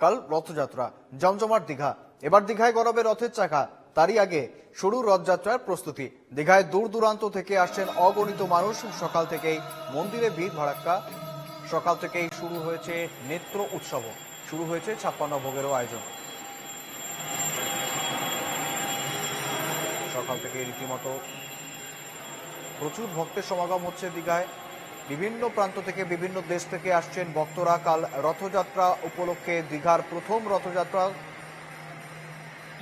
কাল রথযাত্রা। জমজমাট দীঘা। এবার দীঘায় গরবে রথের চাকা। তারই আগে শুরু রথযাত্রার প্রস্তুতি। দীঘায় দূর দূরান্ত থেকে আসছেন অগণিত মানুষ। সকাল থেকেই মন্দিরে ভিড় ভাড়াক্কা। সকাল থেকেই শুরু হয়েছে নেত্র উৎসব। শুরু হয়েছে ছাপ্পান্ন ভোগেরও আয়োজন। সকাল থেকে রীতিমতো প্রচুর ভক্তের সমাগম হচ্ছে দীঘায়। বিভিন্ন প্রান্ত থেকে বিভিন্ন দেশ থেকে আসছেন ভক্তরা। কাল রথযাত্রা উপলক্ষে দীঘার প্রথম রথযাত্রা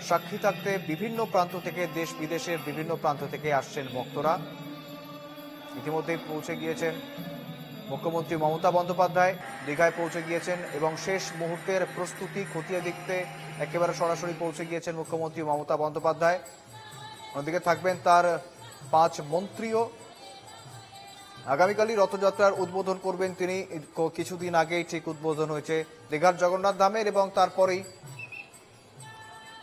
সাক্ষী থাকতে বিভিন্ন প্রান্ত থেকে দেশ বিদেশের বিভিন্ন প্রান্ত থেকে আসছেন ভক্তরা। ইতিমধ্যেই পৌঁছে গিয়েছেন মুখ্যমন্ত্রী মমতা বন্দ্যোপাধ্যায়। দীঘায় পৌঁছে গিয়েছেন এবং শেষ মুহূর্তের প্রস্তুতি খতিয়ে দেখতে একেবারে সরাসরি পৌঁছে গিয়েছেন মুখ্যমন্ত্রী মমতা বন্দ্যোপাধ্যায়। অন্যদিকে থাকবেন তার পাঁচ মন্ত্রীও। আগামীকালই রথযাত্রার উদ্বোধন করবেন তিনি। কিছুদিন আগেই ঠিক উদ্বোধন হয়েছে দীঘার জগন্নাথ ধামের এবং তারপরেই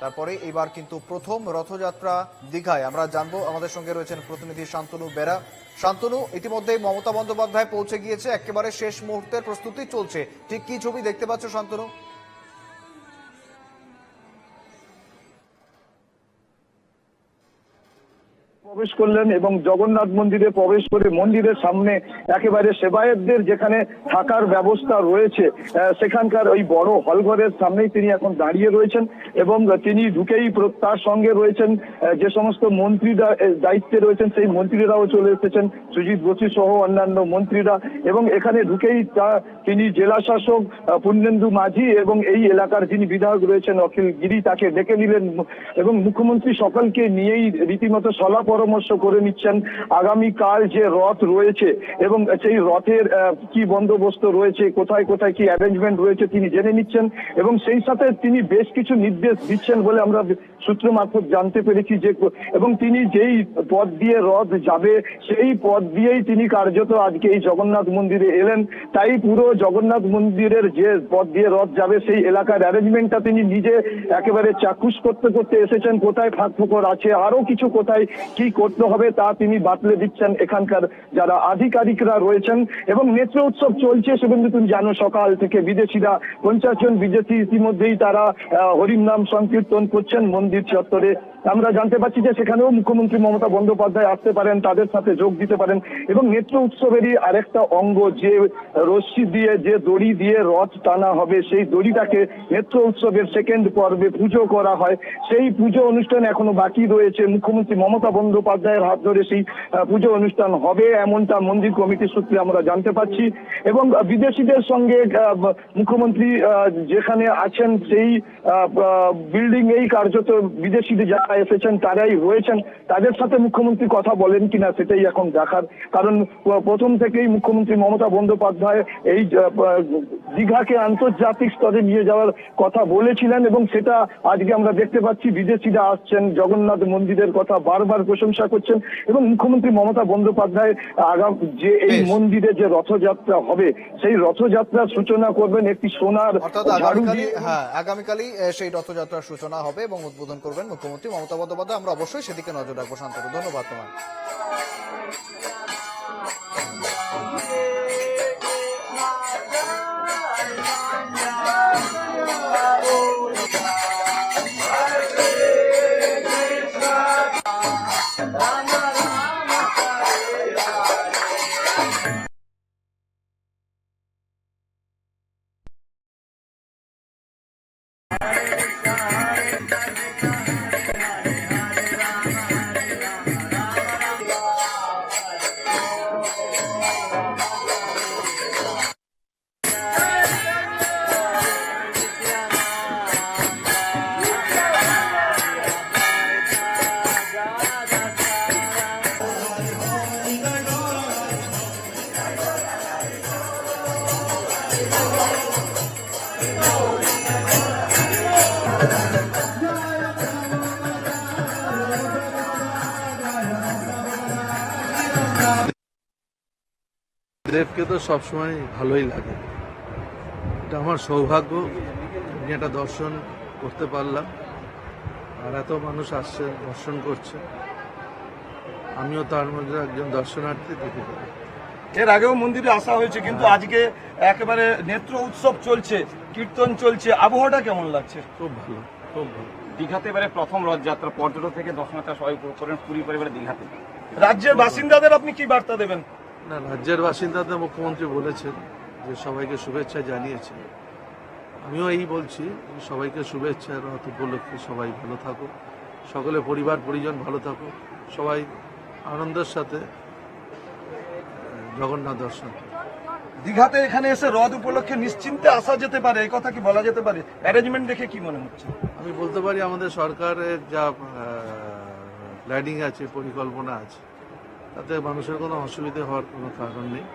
তারপরে এবার কিন্তু প্রথম রথযাত্রা দীঘায়। আমরা জানব, আমাদের সঙ্গে রয়েছেন প্রতিনিধি শান্তনু বেরা। শান্তনু, ইতিমধ্যেই মমতা বন্দ্যোপাধ্যায় পৌঁছে গিয়েছে। একেবারে শেষ মুহূর্তের প্রস্তুতি চলছে। ঠিক কি ছবি দেখতে পাচ্ছ শান্তনু? প্রবেশ করলেন এবং জগন্নাথ মন্দিরে প্রবেশ করে মন্দিরের সামনে একেবারে সেবায়তদের যেখানে থাকার ব্যবস্থা রয়েছে সেখানকার ওই বড় হলঘরের সামনেই তিনি এখন দাঁড়িয়ে রয়েছেন এবং তিনি ঢুকেই তার সঙ্গে রয়েছেন যে সমস্ত মন্ত্রীরা দায়িত্বে রয়েছেন সেই মন্ত্রীরাও চলে এসেছেন, সুজিত বসু সহ অন্যান্য মন্ত্রীরা এবং এখানে ঢুকেই তা তিনি জেলা শাসক পূর্ণেন্দু মাঝি এবং এই এলাকার যিনি বিধায়ক রয়েছেন অখিল গিরি তাকে ডেকে নিলেন এবং মুখ্যমন্ত্রী সকলকে নিয়েই রীতিমতো সলা পরামর্শ করে নিচ্ছেন। আগামীকাল যে রথ রয়েছে এবং সেই রথের কি বন্দোবস্ত রয়েছে, কোথায় কোথায় কি অ্যারেঞ্জমেন্ট রয়েছে তিনি জেনে নিচ্ছেন এবং সেই সাথে তিনি বেশ কিছু নির্দেশ দিচ্ছেন বলে আমরা সূত্র মারফত জানতে পেরেছি যে, এবং তিনি যেই পথ দিয়ে রথ যাবে, সেই পথ দিয়েই তিনি কার্যত আজকে এই জগন্নাথ মন্দিরে এলেন। তাই পুরো জগন্নাথ মন্দিরের যে পথ দিয়ে রথ যাবে, সেই এলাকার অ্যারেঞ্জমেন্টটা তিনি নিজে একেবারে চাক্ষুষ করতে করতে এসেছেন। কোথায় ফাঁক ফোকর আছে আরও কিছু কোথায় কি করতে হবে তা তিনি বাতলে দিচ্ছেন এখানকার যারা আধিকারিকরা রয়েছেন। এবং নেত্র উৎসব চলছে শুভেন্দু তুমি জানো সকাল থেকে বিদেশিরা, পঞ্চাশ জন বিদেশি ইতিমধ্যেই তারা হরির নাম সংকীর্তন করছেন মন্দির চত্বরে। আমরা জানতে পারছি যে সেখানেও মুখ্যমন্ত্রী মমতা বন্দ্যোপাধ্যায় আসতে পারেন, তাদের সাথে যোগ দিতে পারেন এবং নেত্র উৎসবেরই আরেকটা অঙ্গ যে রশ্মি দিয়ে, যে দড়ি দিয়ে রথ টানা হবে, সেই দড়িটাকে নেত্র উৎসবের সেকেন্ড পর্বে পুজো করা হয়। সেই পুজো অনুষ্ঠান এখনও বাকি রয়েছে। মুখ্যমন্ত্রী মমতা বন্দ্যোপাধ্যায়ের হাত ধরে সেই পুজো অনুষ্ঠান হবে এমনটা মন্দির কমিটির সূত্রে আমরা জানতে পারছি। এবং বিদেশিদের সঙ্গে মুখ্যমন্ত্রী যেখানে আছেন, সেই বিল্ডিং এই কার্যত বিদেশিদের যারা এসেছেন তারাই হয়েছেন। তাদের সাথে মুখ্যমন্ত্রী কথা বলেন কিনা সেটাই এখন দেখার। কারণ প্রথম থেকেই মুখ্যমন্ত্রী মমতা বন্দ্যোপাধ্যায় এই দীঘাকে আন্তর্জাতিক স্তরে নিয়ে যাওয়ার কথা বলেছিলেন এবং সেটা আজকে আমরা দেখতে পাচ্ছি। বিদেশিরা আসছেন জগন্নাথ মন্দিরের কথা বারবার প্রশংসা করছেন এবং মুখ্যমন্ত্রী মমতা বন্দ্যোপাধ্যায় আগাম যে এই মন্দিরে যে রথযাত্রা হবে সেই রথযাত্রার সূচনা করবেন একটি সোনার আগামীকালই হ্যাঁ আগামীকালই সেই রথযাত্রার সূচনা হবে এবং উদ্বোধন করবেন মুখ্যমন্ত্রী মমতা বন্দ্যোপাধ্যায় আমরা অবশ্যই সেদিকে নজর রাখব। শান্তনু ধন্যবাদ তোমার দেবকে তো সবসময় ভালোই লাগে। এটা আমার সৌভাগ্য আমি একটা দর্শন করতে পারলাম। আর এত মানুষ আসছে দর্শন করছে। আমিও তার মধ্যে একজন দর্শনার্থী দেখে এর আগেও মন্দিরে আসা হয়েছে কিন্তু আজকে একেবারে নেত্র উৎসব চলছে কীর্তন চলছে। আবহাওয়াটা কেমন লাগছে? খুব ভালো খুব ভালো। দীঘাতে এবারে প্রথম রথযাত্রা পর্যটক থেকে দর্শনার্থী সবাই উপভোগ করেন পুরী পরিবারে দীঘাতে। রাজ্যের বাসিন্দাদের আপনি কি বার্তা দেবেন? না রাজ্যের বাসিন্দাদের মুখ্যমন্ত্রী বলেছেন যে সবাইকে শুভেচ্ছা জানিয়েছেন আমিও এই বলছি সবাইকে শুভেচ্ছা রথ উপলক্ষে সবাই ভালো থাকুক। সকলে পরিবার পরিজন ভালো থাকুক। সবাই আনন্দের সাথে জগন্নাথ দর্শন দীঘাতে এখানে এসে রথ উপলক্ষে নিশ্চিন্তে আসা যেতে পারে এই কথা কি বলা যেতে পারে? অ্যারেঞ্জমেন্ট দেখে কি মনে হচ্ছে? আমি বলতে পারি আমাদের সরকারের যা প্ল্যানিং আছে পরিকল্পনা আছে তাতে মানুষের কোনো অসুবিধে হওয়ার কোনো কারণ নেই।